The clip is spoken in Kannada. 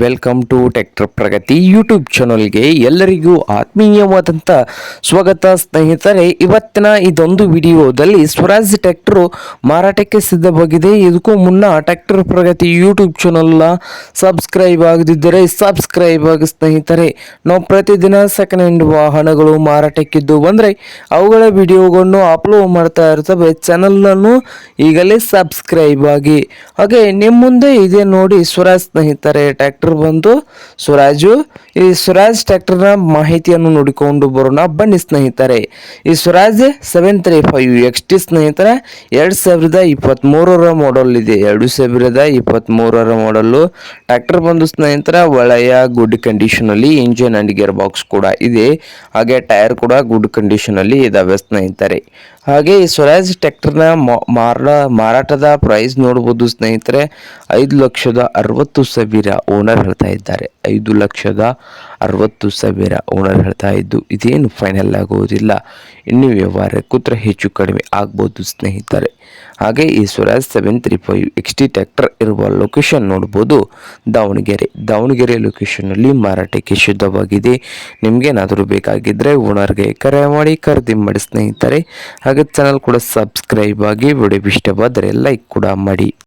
Welcome to tractor Pragati YouTube ಚಾನಲ್ಗೆ ಎಲ್ಲರಿಗೂ ಆತ್ಮೀಯವಾದಂಥ ಸ್ವಾಗತ ಸ್ನೇಹಿತರೆ. ಇವತ್ತಿನ ಇದೊಂದು ವಿಡಿಯೋದಲ್ಲಿ ಸ್ವರಾಜ್ ಟ್ಯಾಕ್ಟ್ರು ಮಾರಾಟಕ್ಕೆ ಸಿದ್ಧವಾಗಿದೆ. ಇದಕ್ಕೂ ಮುನ್ನ ಟ್ಯಾಕ್ಟರ್ ಪ್ರಗತಿ ಯೂಟ್ಯೂಬ್ ಚಾನಲ್ನ ಸಬ್ಸ್ಕ್ರೈಬ್ ಆಗದಿದ್ದರೆ ಸಬ್ಸ್ಕ್ರೈಬ್ ಆಗಿ ಸ್ನೇಹಿತರೆ. ನಾವು ಪ್ರತಿದಿನ ಸೆಕೆಂಡ್ ಹ್ಯಾಂಡ್ ವಾಹನಗಳು ಮಾರಾಟಕ್ಕಿದ್ದು ಬಂದರೆ ಅವುಗಳ ವಿಡಿಯೋಗಳನ್ನು ಅಪ್ಲೋಡ್ ಮಾಡ್ತಾ ಇರ್ತವೆ. ಚಾನಲನ್ನು ಈಗಲೇ ಸಬ್ಸ್ಕ್ರೈಬ್ ಆಗಿ. ಹಾಗೆ ನಿಮ್ಮ ಮುಂದೆ ಇದೆ ನೋಡಿ ಸ್ವರಾಜ್ ಸ್ನೇಹಿತರೆ. ಟ್ರ್ಯಾಕ್ಟರ್ ಬಂದು ಸ್ವರಾಜು ಈ ಸ್ವರಾಜ್ ಟ್ರ್ಯಾಕ್ಟರ್ನ ಮಾಹಿತಿಯನ್ನು ನೋಡಿಕೊಂಡು ಬರೋಣ. ಬನ್ನಿ ಸ್ನೇಹಿತರೆ. ಈ Swaraj seven three five X T ಸ್ನೇಹಿತರೆ, ಎರಡು ಸಾವಿರದ ಇಪ್ಪತ್ತ್ಮೂರರ ಮಾಡಲ್ ಇದೆ. ಎರಡು ಸಾವಿರದ ಇಪ್ಪತ್ತ್ಮೂರರ ಮಾಡಲ್ಲು ಟ್ಯಾಕ್ಟರ್ ಬಂದು ಸ್ನೇಹಿತರ, ಒಳ್ಳೆಯ ಗುಡ್ ಕಂಡೀಷನಲ್ಲಿ ಇಂಜಿನ್ ಆ್ಯಂಡ್ ಗೇರ್ ಬಾಕ್ಸ್ ಕೂಡ ಇದೆ. ಹಾಗೆ ಟೈರ್ ಕೂಡ ಗುಡ್ ಕಂಡೀಷನಲ್ಲಿ ಇದಾವೆ ಸ್ನೇಹಿತರೆ. ಹಾಗೆ ಈ ಸ್ವರಾಜ್ ಟ್ಯಾಕ್ಟರ್ನ ಮಾರಾಟ ಮಾರಾಟದ ಪ್ರೈಸ್ ನೋಡ್ಬೋದು ಸ್ನೇಹಿತರೆ, ಐದು ಲಕ್ಷದ ಅರವತ್ತು ಸಾವಿರ ಓನರ್ ಹೇಳ್ತಾ ಇದ್ದಾರೆ. ಐದು ಲಕ್ಷದ ಅರವತ್ತು ಸಾವಿರ ಓನರ್ ಹೇಳ್ತಾ ಇದ್ದು, ಇದೇನು ಫೈನಲ್ ಆಗುವುದಿಲ್ಲ ಇನ್ನು ವ್ಯವಹಾರ ಕೂತ್ರ ಹೆಚ್ಚು ಕಡಿಮೆ ಆಗ್ಬೋದು ಸ್ನೇಹಿತರೆ. ಹಾಗೆ ಈ Swaraj seven three five X T tractor ಇರುವ ಲೊಕೇಶನ್ ನೋಡ್ಬೋದು. ದಾವಣಗೆರೆ. ದಾವಣಗೆರೆ ಲೊಕೇಶನಲ್ಲಿ ಮಾರಾಟಕ್ಕೆ ಶುದ್ಧವಾಗಿದೆ. ನಿಮಗೇನಾದರೂ ಬೇಕಾಗಿದ್ದರೆ ಓನರ್ಗೆ ಕರೆ ಮಾಡಿ ಖರೀದಿ ಮಾಡಿ ಸ್ನೇಹಿತರೆ. ಹಾಗೆ ಚಾನಲ್ ಕೂಡ ಸಬ್ಸ್ಕ್ರೈಬ್ ಆಗಿ ವಿಡಿಯೋ ಇಷ್ಟವಾದರೆ ಲೈಕ್ ಕೂಡ ಮಾಡಿ.